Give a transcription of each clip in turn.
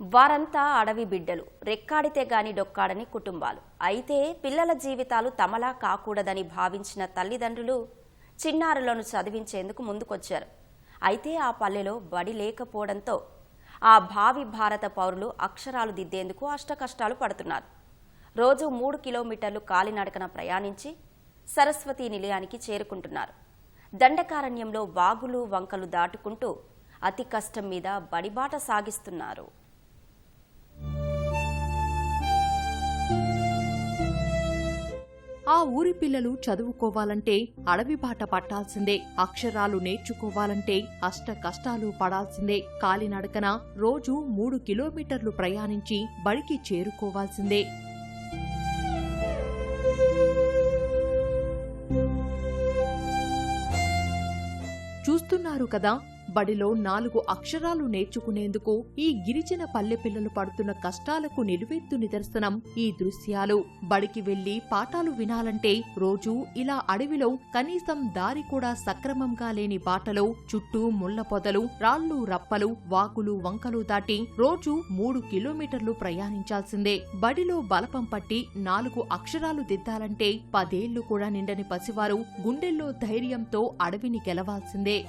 వారంతా అడవి బిడ్డలు రెక్కాడితే గాని డొక్కాడని కుటుంబాలు. అయితే పిల్లల జీవితాలు తమలా కాకూడదని భావించిన తల్లిదండ్రులు చిన్నారులను చదివించేందుకు ముందుకొచ్చారు. అయితే ఆ పల్లెలో బడి లేకపోవడంతో ఆ భావి భారత పౌరులు అక్షరాలు దిద్దేందుకు అష్టకష్టాలు పడుతున్నారు. రోజు మూడు కిలోమీటర్లు కాలినడకన ప్రయాణించి సరస్వతి నిలయానికి చేరుకుంటున్నారు. దండకారణ్యంలో వాగులు వంకలు దాటుకుంటూ అతి కష్టం మీద బడిబాట సాగిస్తున్నారు. పిల్లలు చదువుకోవాలంటే అడవి బాట పట్టాల్సిందే అక్షరాలు నేర్చుకోవాలంటే అష్ట కష్టాలు పడాల్సిందే. కాలినడకన రోజు మూడు కిలోమీటర్లు ప్రయాణించి బడికి చేరుకోవాల్సిందే. చూస్తున్నారు కదా బడిలో నాలుగు అక్షరాలు నేర్చుకునేందుకు ఈ గిరిజన పల్లె పిల్లలు పడుతున్న కష్టాలకు నిలువెత్తు నిదర్శనం ఈ దృశ్యాలు. బడికి వెళ్ళి పాఠాలు వినాలంటే రోజూ ఇలా అడవిలో కనీసం దారి కూడా సక్రమంగా లేని బాటలో చుట్టూ ముళ్ళ పొదలు రాళ్ళు రప్పలు వాకులు వంకలు దాటి రోజు మూడు కిలోమీటర్లు ప్రయాణించాల్సిందే. బడిలో బలపం పట్టి నాలుగు అక్షరాలు దిద్దాలంటే పదేళ్ళు కూడా నిండని పసివారు గుండెల్లో ధైర్యంతో అడవిని గెలవాల్సిందే.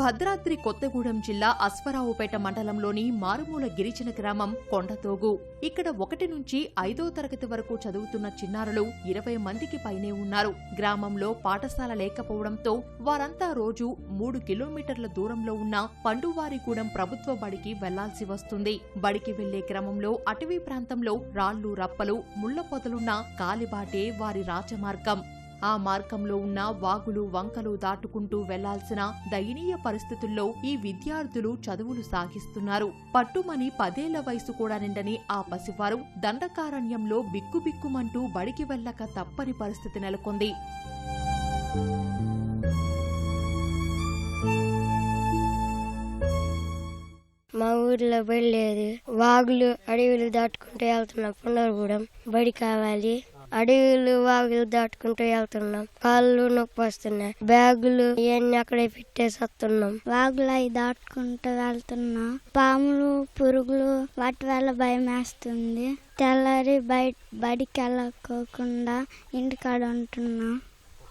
భద్రాద్రి కొత్తగూడెం జిల్లా అశ్వరావుపేట మండలంలోని మారుమూల గిరిజన గ్రామం కొండతోగు. ఇక్కడ ఒకటి నుంచి ఐదో తరగతి వరకు చదువుతున్న చిన్నారులు ఇరవై మందికి పైనే ఉన్నారు. గ్రామంలో పాఠశాల లేకపోవడంతో వారంతా రోజు మూడు కిలోమీటర్ల దూరంలో ఉన్న పండువారిగూడెం ప్రభుత్వ బడికి వెళ్ళాల్సి వస్తుంది. బడికి వెళ్ళే క్రమంలో అటవీ ప్రాంతంలో రాళ్ళు రప్పలు ముళ్ళ పొదలున్న కాలిబాటే వారి రాజమార్గం. ఆ మార్గంలో ఉన్న వాగులు వంకలు దాటుకుంటూ వెళ్ళాల్సిన దయనీయ పరిస్థితుల్లో ఈ విద్యార్థులు చదువులు సాగిస్తున్నారు. పట్టుమని పదేళ్ళ వయసు కూడా నిండని ఆ పసివారు దండకారణ్యంలో బిక్కుబిక్కుమంటూ బడికి వెళ్ళక తప్పని పరిస్థితి నెలకొంది. మా ఊర్లో బడి లేదు. వాగులు అడవులు దాటుకుంటూ వెళ్తున్న పునర్గూడెం బడి కావాలి. అడవులు వాగులు దాటుకుంటూ వెళ్తున్నాం. కాళ్ళు నొప్పి వస్తున్నాయి బ్యాగులు ఇవన్నీ అక్కడే పెట్టేసి వస్తున్నాం వాగులు అవి దాటుకుంటూ వెళ్తున్నాం. పాములు పురుగులు వాటి వల్ల భయం వేస్తుంది తెల్లారి బయట బడికి వెళ్ళకోకుండా ఇంటికాడ ఉంటున్నాం.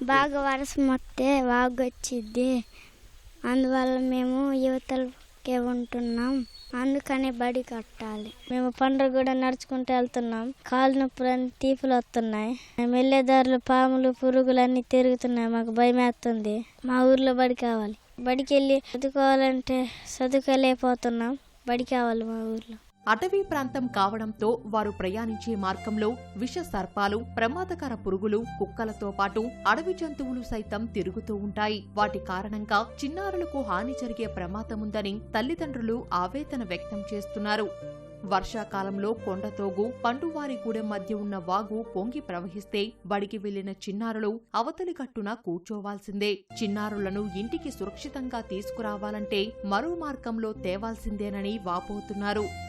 బాగా వర్షం వస్తే వాగు వచ్చింది అందువల్ల మేము యువతలకే ఉంటున్నాం. అందుకని బడి కట్టాలి. మేము పండుగ కూడా నడుచుకుంటూ వెళ్తున్నాం. కాలు నొప్పులు తీపులు వస్తున్నాయి. మేము వెళ్ళే దారిలో పాములు పురుగులు అన్ని తిరుగుతున్నాయి. మాకు భయం వేస్తుంది. మా ఊర్లో బడి కావాలి. బడికి వెళ్ళి చదువుకోవాలంటే చదువుకోలేకపోతున్నాం. బడి కావాలి మా ఊర్లో. అటవీ ప్రాంతం కావడంతో వారు ప్రయాణించే మార్గంలో విష సర్పాలు ప్రమాదకర పురుగులు కుక్కలతో పాటు అడవి జంతువులు సైతం తిరుగుతూ ఉంటాయి. వాటి కారణంగా చిన్నారులకు హాని జరిగే ప్రమాదముందని తల్లిదండ్రులు ఆవేదన వ్యక్తం చేస్తున్నారు. వర్షాకాలంలో కొండతోగు పండువారిగూడెం మధ్య ఉన్న వాగు పొంగి ప్రవహిస్తే బడికి వెళ్ళిన చిన్నారులు అవతలి కట్టున కూర్చోవాల్సిందే. చిన్నారులను ఇంటికి సురక్షితంగా తీసుకురావాలంటే మరో మార్గంలో తేవాల్సిందేనని వాపోతున్నారు.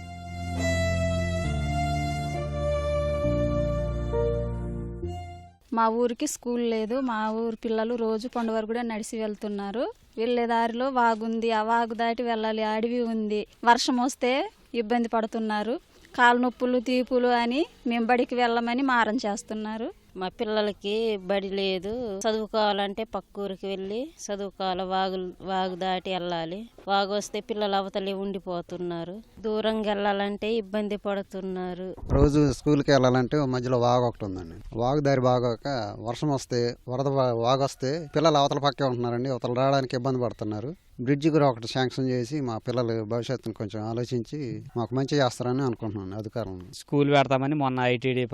మా ఊరికి స్కూల్ లేదు. మా ఊరు పిల్లలు రోజు పండుగ కూడా నడిచి వెళ్తున్నారు. వెళ్ళే దారిలో వాగుంది. ఆ వాగు దాటి వెళ్ళాలి. అడవి ఉంది. వర్షం వస్తే ఇబ్బంది పడుతున్నారు. కాలు నొప్పులు తీపులు అని మేము బడికి వెళ్ళమని మారం చేస్తున్నారు. మా పిల్లలకి బడి లేదు. చదువుకోవాలంటే పక్క ఊరికి వెళ్ళి చదువుకోవాలి. వాగు వాగు దాటి వెళ్ళాలి. వాగు వస్తే పిల్లలు అవతలి ఉండిపోతున్నారు. దూరంగా వెళ్ళాలంటే ఇబ్బంది పడుతున్నారు. రోజు స్కూల్కి వెళ్ళాలంటే మధ్యలో వాగు ఒకటి ఉందండి. వాగు దారి బాగోక వర్షం వస్తే వరద వాగు వస్తే పిల్లలు అవతల పక్కే ఉంటున్నారండి. అవతల రావడానికి ఇబ్బంది పడుతున్నారు. బ్రిడ్జ్ కూడా ఒకటి శాంక్షన్ చేసి మా పిల్లల భవిష్యత్తును కొంచెం ఆలోచించి మాకు మంచి చేస్తారని అనుకుంటున్నాను అధికారులను స్కూల్ పెడతామని మొన్న ఐటీడీ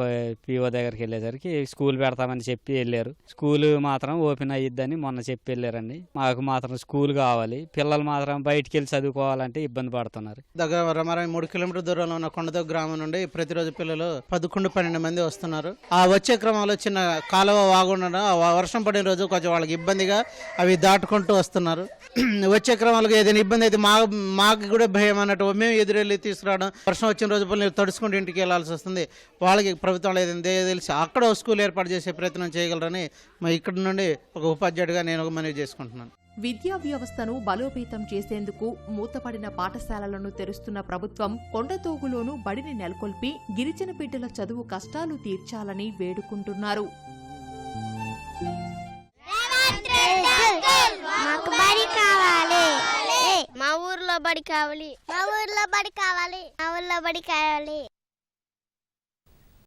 పిఓ దగ్గరికి వెళ్ళేసరికి స్కూల్ పెడతామని చెప్పి వెళ్ళారు. స్కూల్ మాత్రం ఓపెన్ అయ్యిద్దని మొన్న చెప్పి వెళ్ళారండి. మాకు మాత్రం స్కూల్ కావాలి. పిల్లలు మాత్రం బయటికి వెళ్ళి చదువుకోవాలంటే ఇబ్బంది పడుతున్నారు. దగ్గర మరి మూడు కిలోమీటర్ దూరంలో ఉన్న కొండతో గ్రామం నుండి ప్రతిరోజు పిల్లలు పదకొండు పన్నెండు మంది వస్తున్నారు. ఆ వచ్చే క్రమంలో చిన్న కాలువ వాగుండడం ఆ వర్షం పడిన రోజు కొంచెం వాళ్ళకి ఇబ్బందిగా అవి దాటుకుంటూ వస్తున్నారు. వచ్చే క్రమంలో ఏదైనా ఇబ్బంది అయితే మా మాకు కూడా భయం అన్నట్టు మేము ఎదురెళ్ళి తీసుకురావడం. వర్షం వచ్చిన రోజు పనులు తడుచుకుంటూ ఇంటికి వెళ్ళాల్సి వస్తుంది. వాళ్ళకి ప్రభుత్వం ఏదైనా తెలిసి అక్కడ స్కూల్ ఏర్పాటు చేసే ప్రయత్నం చేయగలరని మా ఇక్కడ నుండి ఒక ఉపాధ్యాయుడిగా నేను ఒక మనవి చేసుకుంటున్నాను. విద్యా వ్యవస్థను బలోపేతం చేసేందుకు మూతపడిన పాఠశాలలను తెరుస్తున్న ప్రభుత్వం కొండతోగులోనూ బడిని నెలకొల్పి గిరిజన బిడ్డల చదువు కష్టాలు తీర్చాలని వేడుకుంటున్నారు. బడి కావాలి. మా ఊర్లో బడి కావాలి. మా ఊర్లో బడి కావాలి.